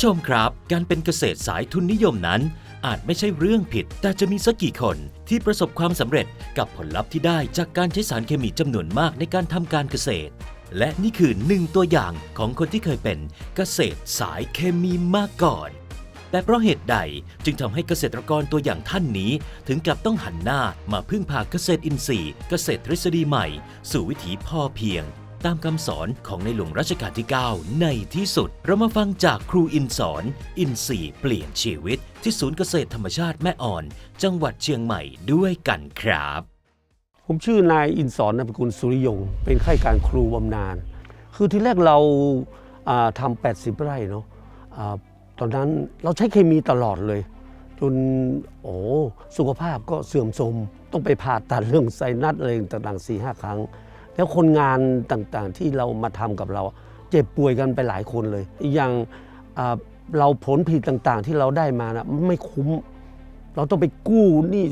ผู้ชมครับ การเป็นเกษตรสายทุนนิยมนั้น อาจไม่ใช่เรื่องผิด แต่จะมีสักกี่คนที่ประสบความสำเร็จกับผลลัพธ์ที่ได้จากการใช้สารเคมีจำนวนมากในการทำการเกษตร และนี่คือหนึ่งตัวอย่างของคนที่เคยเป็นเกษตรสายเคมีมาก่อน แต่เพราะเหตุใดจึงทำให้เกษตรกรตัวอย่างท่านนี้ ถึงกับต้องหันหน้ามาพึ่งพาเกษตรอินทรีย์ เกษตรทฤษฎีใหม่ สู่วิถีพอเพียง ตามคำสอนของในหลวงรัชกาลที่ 9 ในที่สุด เรามาฟังจากครูอินสอน อินทรีเปลี่ยนชีวิต ที่ศูนย์เกษตรธรรมชาติแม่อ่อน จังหวัดเชียงใหม่ด้วยกันครับ ผมชื่อนายอินสอนนามสกุลสุริยง เป็นข้าราชการครูบำนาญคือที่แรกเราอ่าทำ80ไร่เนาะตอนนั้นเราใช้เคมีตลอดเลย จนโอ้สุขภาพก็เสื่อมโทรมต้องไปผ่าตัดเรื่องไซนัสอะไรต่างๆ4ีห้าครั้ง แล้วคนงานต่างๆที่เรามาทำกับเรา เจ็บป่วยกันไปหลายคนเลย อีกอย่างเราผลผลิตต่างๆ ที่เราได้มานะไม่คุ้ม เราต้องไปกู้หนี้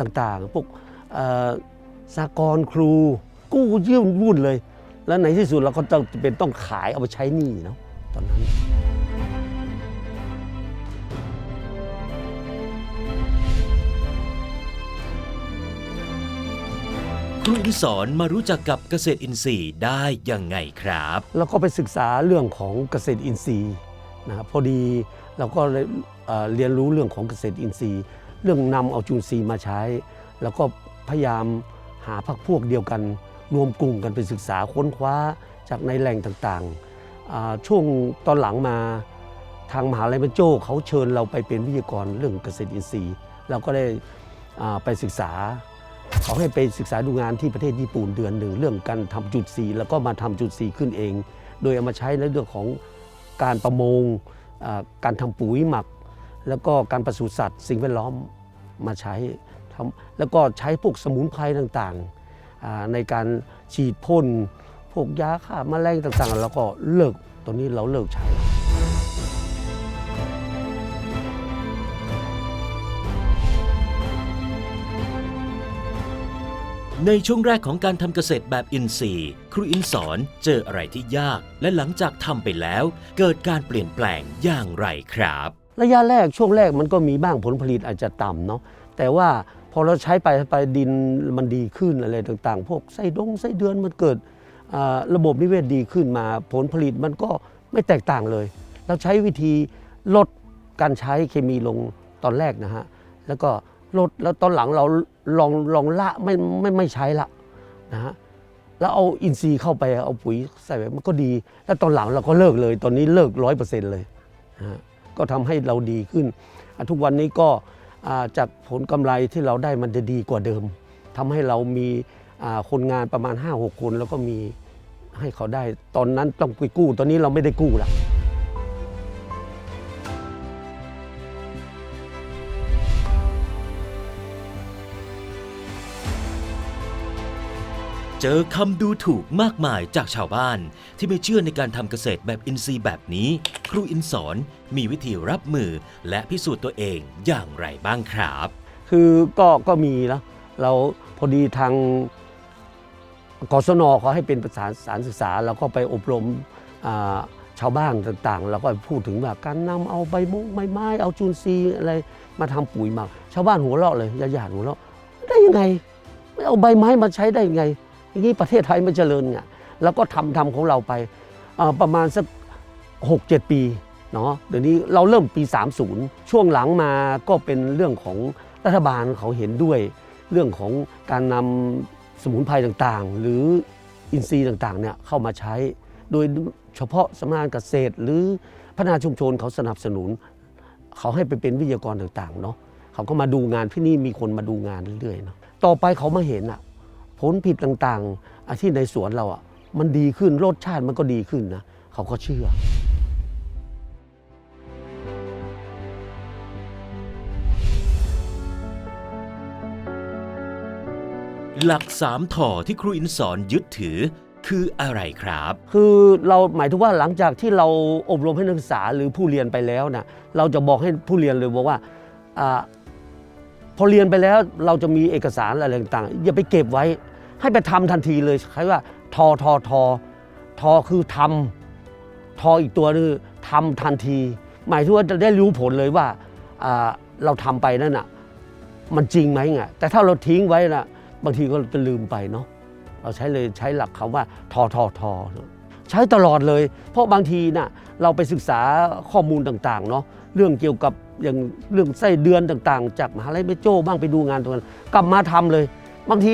ต่างๆ พวกสากรครู กู้เยี่ยมวุ่นเลย แล้วในที่สุดเราก็ต้องเป็นต้องขายเอาไปใช้หนี้เนาะตอนนั้น ครูอินสอนมารู้จักกับเกษตรอินทรีย์ได้ยังไงครับ แล้วก็ไปศึกษาเรื่องของเกษตรอินทรีย์นะครับพอดีเราก็เลยเอ่อเรียนรู้เรื่องของเกษตรอินทรีย์ เรื่องนำเอาจุลทรีย์มาใช้ แล้วก็พยายามหาพักพวกเดียวกัน รวมกลุ่มกันไปศึกษาค้นคว้าจากในแหล่งต่างๆอ่าช่วงตอนหลังมาทางมหาลัยบรรโจ้เขาเชิญเราไปเป็นวิทยากรเรื่องเกษตรอินทรีย์ เราก็ได้อ่าไปศึกษา เขาให้ไปศึกษาดูงานที่ประเทศญี่ปุ่นเดือนหนึ่งเรื่องการทำจุดสีแล้วก็มาทำจุดสีขึ้นเอง โดยเอามาใช้ในเรื่องของการประมงการทำปุ๋ยหมัก แล้วก็การปศุสัตว์สิ่งแวดล้อมมาใช้ทำแล้วก็ใช้พวกสมุนไพรต่างๆ ในการฉีดพ่นพวกยาฆ่าแมลงต่างๆ แล้วก็เลิกตอนนี้เราเลิกใช้ ในช่วงแรกของการทำเกษตรแบบอินทรีย์ ครูอินสอนเจออะไรที่ยาก และหลังจากทำไปแล้ว เกิดการเปลี่ยนแปลงอย่างไรครับ ระยะแรกช่วงแรกมันก็มีบ้างผลผลิตอาจจะต่ำเนาะแต่ว่าพอเราใช้ไปไปดินมันดีขึ้นอะไรต่างๆ พวกไส้ดงไส้เดือนมันเกิดอ่าระบบนิเวศดีขึ้นมา ผลผลิตมันก็ไม่แตกต่างเลย เราใช้วิธีลดการใช้เคมีลงตอนแรกนะฮะแล้วก็ลดแล้วตอนหลังเรา ลองลองละไม่ไม่ไม่ใช้ละนะฮะแล้วเอาอินทรีย์เข้าไปเอาปุ๋ยใส่ไปมันก็ดี แล้วตอนหลังเราก็เลิกเลย ตอนนี้เลิกร้อยเปอร์เซ็นต์เลยนะฮะก็ทำให้เราดีขึ้น ทุกวันนี้ก็จากผลกำไรที่เราได้มันจะดีกว่าเดิมทำให้เรามีคนงานประมาณ 5-6 คน แล้วก็มีให้เขาได้ ตอนนั้นต้องไปกู้ ตอนนี้เราไม่ได้กู้ละ จอคำดูถูกมากมายจากชาวบ้าน ที่ไม่เชื่อในการทำเกษตรแบบอินทรีย์แบบนี้ ครูอินสอนมีวิธีรับมือและพิสูจน์ตัวเองอย่างไรบ้างครับ คือก็ก็มีแล้วเราพอดีทางกศนเขาให้เป็นประสานสารศึกษาเราก็ไปอบรมชาวบ้านต่างๆแล้วก็พูดถึงว่าการนำเอาใบมุกใบไม้เอาจูนซีย์อะไรมาทำปุ๋ยหมัก ชาวบ้านหัวเราะเลยญาติๆหัวเราะได้ยังไงไม่เอาใบไม้มาใช้ได้ยังไง อย่างนี้ประเทศไทยมันเจริญไงแล้วก็ทำทำของเราไปประมาณสักหกเจ็ดปีเนาะเดี๋ยวนี้เราเริ่มปี 30 ช่วงหลังมาก็เป็นเรื่องของรัฐบาลเขาเห็นด้วย เรื่องของการนำสมุนไพรต่างๆ หรืออินทรีย์ต่างๆเนี่ยเข้ามาใช้ โดยเฉพาะสำนักงานเกษตร หรือพัฒนาชุมชนเขาสนับสนุน เขาให้ไปเป็นวิทยากรต่างๆเนาะเขาก็มาดูงานที่นี่มีคนมาดูงานเรื่อยๆเนาะต่อไปเขามาเห็นอะ ผลผิดต่างๆอาที่ในสวนเราอะมันดีขึ้นรสชาติมันก็ดีขึ้นนะเขาก็เชื่อ หลักสามถ่อที่ครูอินสอนยึดถือคืออะไรครับ คือเราหมายถึงว่าหลังจากที่เราอบรมให้นักศึกษาหรือผู้เรียนไปแล้วนะเราจะบอกให้ผู้เรียนเลยบอกว่าอา พอเรียนไปแล้วเราจะมีเอกสารอะไรต่างๆ อย่าไปเก็บไว้ ให้ไปทำทันทีเลยใช้ว่าทอทอทอทอคือทำทออีกตัวนึงทำทันที หมายถึงว่าจะได้รู้ผลเลยว่าเราทำไปนั่นน่ะมันจริงไหมไงแต่ถ้าเราทิ้งไว้นะบางทีก็จะลืมไปเนาะเราใช้เลยใช้หลักคำว่าทอทอทอใช้ตลอดเลย เพราะบางทีน่ะเราไปศึกษาข้อมูลต่างๆเนาะเรื่องเกี่ยวกับ อย่างเรื่องไส้เดือนต่างๆ จากมหาลัยเมโจ้บ้างไปดูงานตรงนั้นกลับมาทำเลย บางที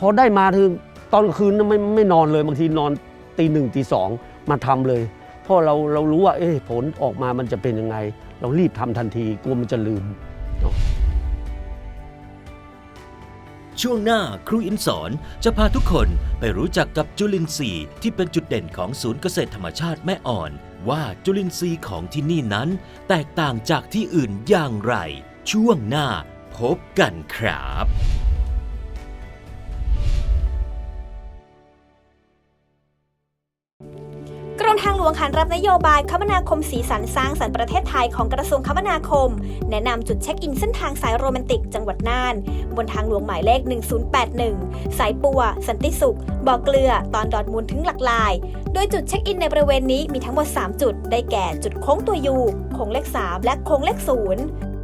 พอได้มาถึงตอนคืนไม่ไม่นอนเลย บางทีนอนตีหนึ่งตีสองมาทำเลย เพราะเราเรารู้ว่าเอ๊ะผลออกมามันจะเป็นยังไง เรารีบทำทันทีกลัวมันจะลืม ช่วงหน้าครูอินสอนจะพาทุกคนไปรู้จักกับจุลินทรีย์ที่เป็นจุดเด่นของศูนย์เกษตรธรรมชาติแม่อ่อน ว่าจุลินทรีย์ของที่นี่นั้น แตกต่างจากที่อื่นอย่างไร ช่วงหน้าพบกันครับ รทางหลวงขานรับนโยบายคมนาคมสีสันสร้างสรรค์ประเทศไทยของกระทรวงคมนาคม แนะนำจุดเช็คอินเส้นทางสายโรแมนติกจังหวัดน่าน บนทางหลวงหมายเลข 1081 สายปัว สันติสุข บ่อเกลือ ตอนดอดมูลถึงหลักลาย โดยจุดเช็คอินในบริเวณนี้มีทั้งหมด 3 จุด ได้แก่จุดโค้งตัวยูโค้งเลข 3 และโค้งเลข 0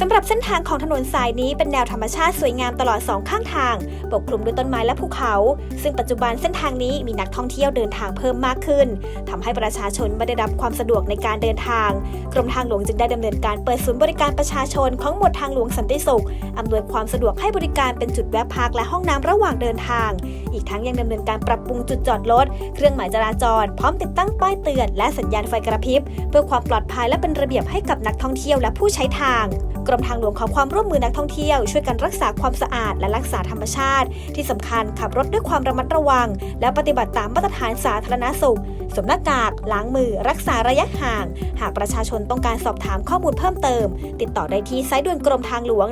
สำหรับเส้นทางของถนนสายนี้เป็นแนวธรรมชาติสวยงามตลอดสองข้างทาง ปกคลุมด้วยต้นไม้และภูเขา ซึ่งปัจจุบันเส้นทางนี้มีนักท่องเที่ยวเดินทางเพิ่มมากขึ้นทำให้ประชาชนไม่ได้รับความสะดวกในการเดินทาง กรมทางหลวงจึงได้ดำเนินการเปิดศูนย์บริการประชาชนของหมวดทางหลวงสันติสุขอำนวยความสะดวกให้บริการเป็นจุดแวะพักและห้องน้ำระหว่างเดินทาง อีกทั้งยังดำเนินการปรับปรุงจุดจอดรถ เครื่องหมายจราจร พร้อมติดตั้งป้ายเตือน และสัญญาณไฟกระพริบ เพื่อความปลอดภัยและเป็นระเบียบให้กับนักท่องเที่ยวและผู้ใช้ทาง กรมทางหลวงขอความร่วมมือนักท่องเที่ยว ช่วยกันรักษาความสะอาดและรักษาธรรมชาติ ที่สำคัญขับรถด้วยความระมัดระวัง และปฏิบัติตามมาตรฐานสาธารณสุขสวมหน้ากาก ล้างมือ รักษาระยะห่าง หากประชาชนต้องการสอบถามข้อมูลเพิ่มเติม ติดต่อได้ที่สายด่วนกรมทางหลวง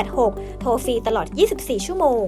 1586 โทรฟรีตลอด 24 ชั่วโมง